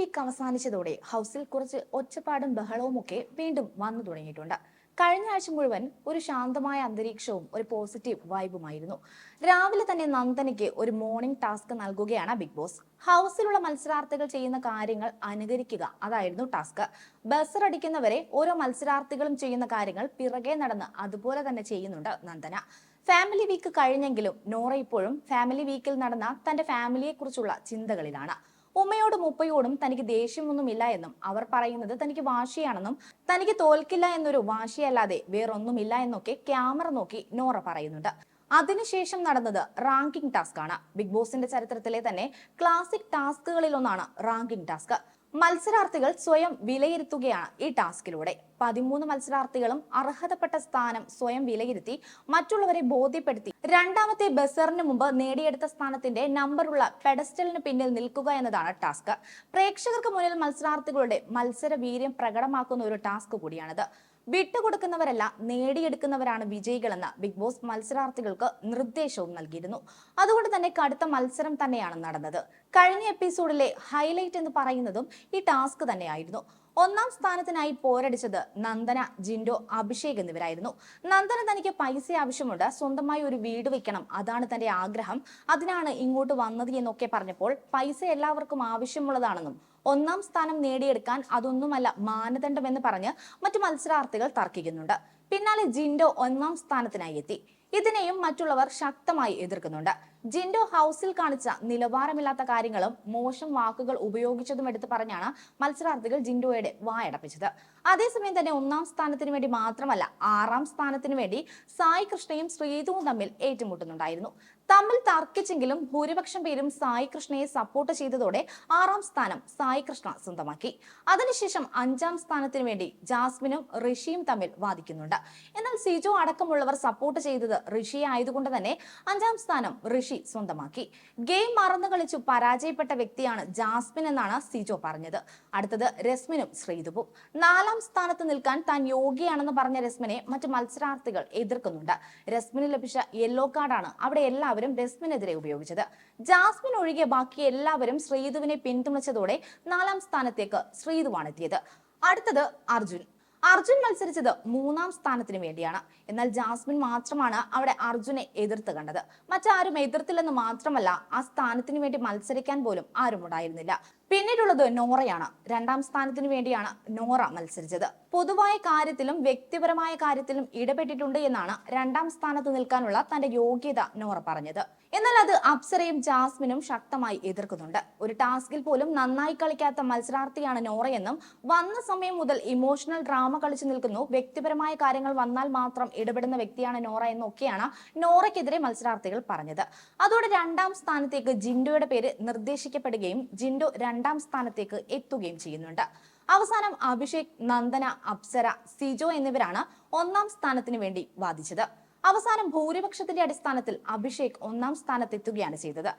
Week അവസാനിച്ചതോടെ ഹൗസിൽ കുറച്ച് ഒച്ചപ്പാടും ബഹളവും ഒക്കെ വീണ്ടും വന്നു തുടങ്ങിയിട്ടുണ്ട്. കഴിഞ്ഞ ആഴ്ച മുഴുവൻ ഒരു ശാന്തമായ അന്തരീക്ഷവും ഒരു പോസിറ്റീവ് വൈബുമായിരുന്നു രാവിലെ തന്നെ നന്ദനയ്ക്ക് ഒരു മോർണിംഗ് ടാസ്ക് നൽകുകയാണ് ബിഗ് ബോസ് ഹൗസിലുള്ള മത്സരാർത്ഥികൾ ചെയ്യുന്ന കാര്യങ്ങൾ അനുകരിക്കുക അതായിരുന്നു ടാസ്ക് ബസർ അടിക്കുന്നവരെ ഓരോ മത്സരാർത്ഥികളും ചെയ്യുന്ന കാര്യങ്ങൾ പിറകെ നടന്ന് അതുപോലെ തന്നെ ചെയ്യുന്നുണ്ട് നന്ദന. ഫാമിലി വീക്ക് കഴിഞ്ഞെങ്കിലും നോറ ഇപ്പോഴും ഫാമിലി വീക്കിൽ നടന്ന തന്റെ ഫാമിലിയെ കുറിച്ചുള്ള ചിന്തകളിലാണ്. ഉമ്മയോടും ഉപ്പയോടും തനിക്ക് ദേഷ്യമൊന്നുമില്ല എന്നും അവർ പറയുന്നത് തനിക്ക് വാശിയാണെന്നും തനിക്ക് തോൽക്കില്ല എന്നൊരു വാശിയല്ലാതെ വേറൊന്നുമില്ല എന്നൊക്കെ ക്യാമറ നോക്കി നോറ പറയുന്നുണ്ട്. അതിനുശേഷം നടന്നത് റാങ്കിംഗ് ടാസ്ക് ആണ് ബിഗ് ബോസിന്റെ ചരിത്രത്തിലെ തന്നെ ക്ലാസിക് ടാസ്കുകളിൽ ഒന്നാണ് റാങ്കിംഗ് ടാസ്ക്. മത്സരാർത്ഥികൾ സ്വയം വിലയിരുത്തുകയാണ് ഈ ടാസ്കിലൂടെ. പതിമൂന്ന് മത്സരാർത്ഥികളും അർഹതപ്പെട്ട സ്ഥാനം സ്വയം വിലയിരുത്തി മറ്റുള്ളവരെ ബോധ്യപ്പെടുത്തി. രണ്ടാമത്തെ ബസറിന് മുമ്പ് നേടിയെടുത്ത സ്ഥാനത്തിന്റെ നമ്പറുള്ള പെഡസ്റ്റലിന് പിന്നിൽ നിൽക്കുക എന്നതാണ് ടാസ്ക്. പ്രേക്ഷകർക്ക് മുന്നിൽ മത്സരാർത്ഥികളുടെ മത്സര വീര്യം പ്രകടമാക്കുന്ന ഒരു ടാസ്ക് കൂടിയാണിത്. വിട്ടുകൊടുക്കുന്നവരല്ല നേടിയെടുക്കുന്നവരാണ് വിജയികളെന്ന് ബിഗ് ബോസ് മത്സരാർത്ഥികൾക്ക് നിർദ്ദേശവും നൽകിയിരുന്നു. അതുകൊണ്ട് തന്നെ കടുത്ത മത്സരം തന്നെയാണ് നടന്നത്. കഴിഞ്ഞ എപ്പിസോഡിലെ ഹൈലൈറ്റ് എന്ന് പറയുന്നതും ഈ ടാസ്ക് തന്നെയായിരുന്നു. ഒന്നാം സ്ഥാനത്തിനായി പോരടിച്ചത് നന്ദന ജിൻഡോ അഭിഷേക് എന്നിവരായിരുന്നു. നന്ദന തനിക്ക് പൈസ ആവശ്യമുണ്ട് സ്വന്തമായി ഒരു വീട് വെക്കണം അതാണ് തന്റെ ആഗ്രഹം. അതിനാണ് ഇങ്ങോട്ട് വന്നത് എന്നൊക്കെ പറഞ്ഞപ്പോൾ പൈസ എല്ലാവർക്കും ആവശ്യമുള്ളതാണെന്നും ഒന്നാം സ്ഥാനം നേടിയെടുക്കാൻ അതൊന്നുമല്ല മാനദണ്ഡമെന്ന് പറഞ്ഞ് മറ്റു മത്സരാർത്ഥികൾ തർക്കിക്കുന്നുണ്ട്. പിന്നാലെ ജിൻഡോ ഒന്നാം സ്ഥാനത്തിനായി എത്തി. ഇതിനെയും മറ്റുള്ളവർ ശക്തമായി എതിർക്കുന്നുണ്ട്. ജിൻഡോ ഹൗസിൽ കാണിച്ച നിലവാരമില്ലാത്ത കാര്യങ്ങളും മോശം വാക്കുകൾ ഉപയോഗിച്ചതും എടുത്തു പറഞ്ഞാണ് മത്സരാർത്ഥികൾ ജിൻഡോയുടെ വായടപ്പിച്ചത്. അതേസമയം തന്നെ ഒന്നാം സ്ഥാനത്തിന് വേണ്ടി മാത്രമല്ല ആറാം സ്ഥാനത്തിന് വേണ്ടി സായി കൃഷ്ണയും ശ്രീതുവും തമ്മിൽ ഏറ്റുമുട്ടുന്നുണ്ടായിരുന്നു. തമ്മിൽ തർക്കിച്ചെങ്കിലും ഭൂരിപക്ഷം പേരും സായി കൃഷ്ണയെ സപ്പോർട്ട് ചെയ്തതോടെ ആറാം സ്ഥാനം സായി കൃഷ്ണ സ്വന്തമാക്കി. അതിനുശേഷം അഞ്ചാം സ്ഥാനത്തിന് വേണ്ടി ജാസ്മിനും ഋഷിയും തമ്മിൽ വാദിക്കുന്നുണ്ട്. എന്നാൽ സിജു അടക്കമുള്ളവർ സപ്പോർട്ട് ചെയ്തത് ഋഷി ആയതുകൊണ്ട് തന്നെ അഞ്ചാം സ്ഥാനം ഋഷി സ്വന്തമാക്കി. ഗെയിം മറന്നു കളിച്ചു പരാജയപ്പെട്ട വ്യക്തിയാണ് ജാസ്മിൻ എന്നാണ് സിജോ പറഞ്ഞത്. അടുത്തത് രസ്മിനും ശ്രീതുവും നാലാം സ്ഥാനത്ത് നിൽക്കാൻ താൻ യോഗ്യയാണെന്ന് പറഞ്ഞ രസ്മിനെ മറ്റു മത്സരാർത്ഥികൾ എതിർക്കുന്നുണ്ട്. രസ്മിന് ലഭിച്ച യെല്ലോ കാർഡാണ് അവിടെ എല്ലാവരും രസ്മിനെതിരെ ഉപയോഗിച്ചത്. ജാസ്മിൻ ഒഴികെ ബാക്കി എല്ലാവരും ശ്രീതുവിനെ പിന്തുണച്ചതോടെ നാലാം സ്ഥാനത്തേക്ക് ശ്രീതുവാണ് എത്തിയത്. അടുത്തത് അർജുൻ. അർജുൻ മത്സരിച്ചത് മൂന്നാം സ്ഥാനത്തിന് വേണ്ടിയാണ്. എന്നാൽ ജാസ്മിൻ മാത്രമാണ് അവിടെ അർജുനെ എതിർത്ത് കണ്ടത്. മറ്റാരും എതിർത്തില്ലെന്ന് മാത്രമല്ല ആ സ്ഥാനത്തിന് വേണ്ടി മത്സരിക്കാൻ പോലും ആരും ഉണ്ടായിരുന്നില്ല പിന്നീടുള്ളത് നോറയാണ്. രണ്ടാം സ്ഥാനത്തിന് വേണ്ടിയാണ് നോറ മത്സരിച്ചത്. പൊതുവായ കാര്യത്തിലും വ്യക്തിപരമായ കാര്യത്തിലും ഇടപെട്ടിട്ടുണ്ട് എന്നാണ് രണ്ടാം സ്ഥാനത്ത് നിൽക്കാനുള്ള തന്റെ യോഗ്യത നോറ പറഞ്ഞത്. എന്നാൽ അത് അപ്സരയും ജാസ്മിനും ശക്തമായി എതിർക്കുന്നുണ്ട്. ഒരു ടാസ്കിൽ പോലും നന്നായി കളിക്കാത്ത മത്സരാർത്ഥിയാണ് നോറയെന്നും വന്ന സമയം മുതൽ ഇമോഷണൽ ഡ്രാമ കളിച്ചു നിൽക്കുന്നു. വ്യക്തിപരമായ കാര്യങ്ങൾ വന്നാൽ മാത്രം ഇടപെടുന്ന വ്യക്തിയാണ് നോറ എന്നൊക്കെയാണ് നോറയ്ക്കെതിരെ മത്സരാർത്ഥികൾ പറഞ്ഞത്. അതോടെ രണ്ടാം സ്ഥാനത്തേക്ക് ജിൻഡോയുടെ പേര് നിർദ്ദേശിക്കപ്പെടുകയും ജിൻഡോ രണ്ടാം സ്ഥാനത്തേക്ക് എത്തുകയും ചെയ്യുന്നുണ്ട്. അവസാനം അഭിഷേക് നന്ദന അപ്സര സിജോ എന്നിവരാണ് ഒന്നാം സ്ഥാനത്തിന് വേണ്ടി വാദിച്ചത്. അവസാനം ഭൂരിപക്ഷത്തിന്റെ അടിസ്ഥാനത്തിൽ അഭിഷേക് ഒന്നാം സ്ഥാനത്തെത്തുകയാണ് ചെയ്തത്.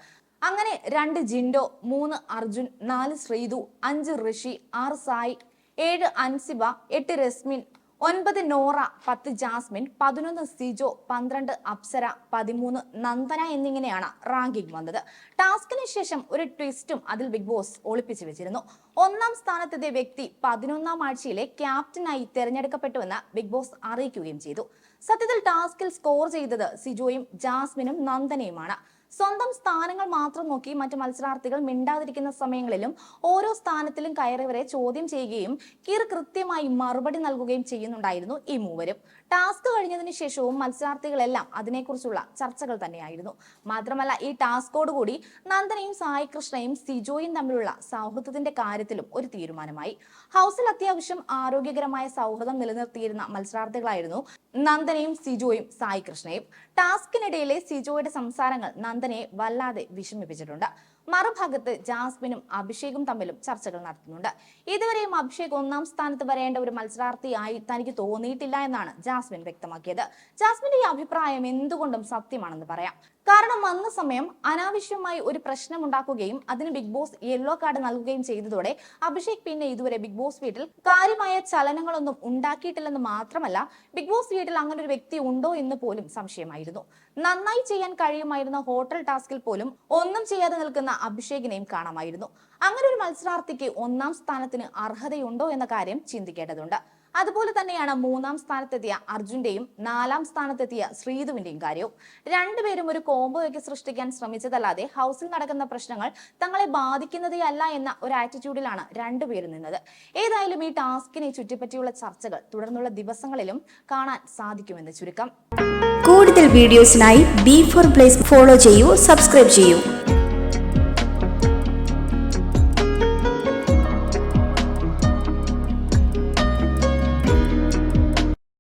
അങ്ങനെ രണ്ട് ജിൻഡോ മൂന്ന് അർജുൻ നാല് ശ്രീതു അഞ്ച് ഋഷി ആറ് സായി ഏഴ് അൻസിബ എട്ട് രസ്മിൻ ഒൻപത് നോറ പത്ത് ജാസ്മിൻ പതിനൊന്ന് സിജോ പന്ത്രണ്ട് അപ്സര പതിമൂന്ന് നന്ദന എന്നിങ്ങനെയാണ് റാങ്കിംഗ് വന്നത്. ടാസ്കിന് ശേഷം ഒരു ട്വിസ്റ്റും അതിൽ ബിഗ് ബോസ് ഒളിപ്പിച്ചു വെച്ചിരുന്നു. ഒന്നാം സ്ഥാനത്തെത്തിയ വ്യക്തി പതിനൊന്നാം ആഴ്ചയിലെ ക്യാപ്റ്റനായി തെരഞ്ഞെടുക്കപ്പെട്ടുവെന്ന് ബിഗ് ബോസ് അറിയിക്കുകയും ചെയ്തു. സത്യത്തിൽ ടാസ്കിൽ സ്കോർ ചെയ്തത് സിജോയും ജാസ്മിനും നന്ദനയുമാണ്. സ്വന്തം സ്ഥാനങ്ങൾ മാത്രം നോക്കി മറ്റു മത്സരാർത്ഥികൾ മിണ്ടാതിരിക്കുന്ന സമയങ്ങളിലും ഓരോ സ്ഥാനത്തിലും കയറിയവരെ ചോദ്യം ചെയ്യുകയും കീർ കൃത്യമായി മറുപടി നൽകുകയും ചെയ്യുന്നുണ്ടായിരുന്നു ഈ മൂവരും. ടാസ്ക് കഴിഞ്ഞതിന് ശേഷവും മത്സരാർത്ഥികളെല്ലാം അതിനെക്കുറിച്ചുള്ള ചർച്ചകൾ തന്നെയായിരുന്നു. മാത്രമല്ല ഈ ടാസ്കോട് കൂടി നന്ദനയും സായി കൃഷ്ണയും സിജോയും തമ്മിലുള്ള സൗഹൃദത്തിന്റെ കാര്യത്തിലും ഒരു തീരുമാനമായി. ഹൗസിൽ അത്യാവശ്യം ആരോഗ്യകരമായ സൗഹൃദം നിലനിർത്തിയിരുന്ന മത്സരാർത്ഥികളായിരുന്നു നന്ദനയും സിജോയും സായി കൃഷ്ണയും ടാസ്കിനിടയിലെ സിജോയുടെ സംസാരങ്ങൾ നന്ദനയെ വല്ലാതെ വിഷമിപ്പിച്ചിട്ടുണ്ട്. മറുഭാഗത്ത് ജാസ്മിനും അഭിഷേകും തമ്മിലും ചർച്ചകൾ നടത്തുന്നുണ്ട്. ഇതുവരെയും അഭിഷേക് ഒന്നാം സ്ഥാനത്ത് വരേണ്ട ഒരു മത്സരാർത്ഥിയായി തനിക്ക് തോന്നിയിട്ടില്ല എന്നാണ് ജാസ്മിൻ വ്യക്തമാക്കിയത്. ജാസ്മിന്റെ ഈ അഭിപ്രായം എന്തുകൊണ്ടും സത്യമാണെന്ന് പറയാം. കാരണം വന്ന സമയം അനാവശ്യമായി ഒരു പ്രശ്നം ഉണ്ടാക്കുകയും അതിന് ബിഗ് ബോസ് യെല്ലോ കാർഡ് നൽകുകയും ചെയ്തതോടെ അഭിഷേക് പിന്നെ ഇതുവരെ ബിഗ് ബോസ് വീട്ടിൽ കാര്യമായ ചലനങ്ങളൊന്നും ഉണ്ടാക്കിയിട്ടില്ലെന്ന് മാത്രമല്ല ബിഗ് ബോസ് വീട്ടിൽ അങ്ങനെ ഒരു വ്യക്തി ഉണ്ടോ എന്ന് പോലും സംശയമായിരുന്നു. നന്നായി ചെയ്യാൻ കഴിയുമായിരുന്ന ഹോട്ടൽ ടാസ്കിൽ പോലും ഒന്നും ചെയ്യാതെ നിൽക്കുന്ന അഭിഷേകിനെയും കാണാമായിരുന്നു. അങ്ങനെ ഒരു മത്സരാർത്ഥിക്ക് ഒന്നാം സ്ഥാനത്തിന് അർഹതയുണ്ടോ എന്ന കാര്യം ചിന്തിക്കേണ്ടതുണ്ട്. അതുപോലെ തന്നെയാണ് മൂന്നാം സ്ഥാനത്തെത്തിയ അർജുന്റെയും നാലാം സ്ഥാനത്തെത്തിയ ശ്രീധുവിന്റെയും കാര്യവും. രണ്ടുപേരും ഒരു കോംബോയൊക്കെ സൃഷ്ടിക്കാൻ ശ്രമിച്ചതല്ലാതെ ഹൗസിൽ നടക്കുന്ന പ്രശ്നങ്ങൾ തങ്ങളെ ബാധിക്കുന്നതേ അല്ല എന്ന ഒരു ആറ്റിറ്റ്യൂഡിലാണ് രണ്ടുപേരും നിന്നത്. ഏതായാലും ഈ ടാസ്കിനെ ചുറ്റിപ്പറ്റിയുള്ള ചർച്ചകൾ തുടർന്നുള്ള ദിവസങ്ങളിലും കാണാൻ സാധിക്കുമെന്ന് ചുരുക്കം. കൂടുതൽ വീഡിയോസിനായി ബി ഫോർ പ്ലേസ് ഫോളോ ചെയ്യൂ സബ്സ്ക്രൈബ് ചെയ്യൂ.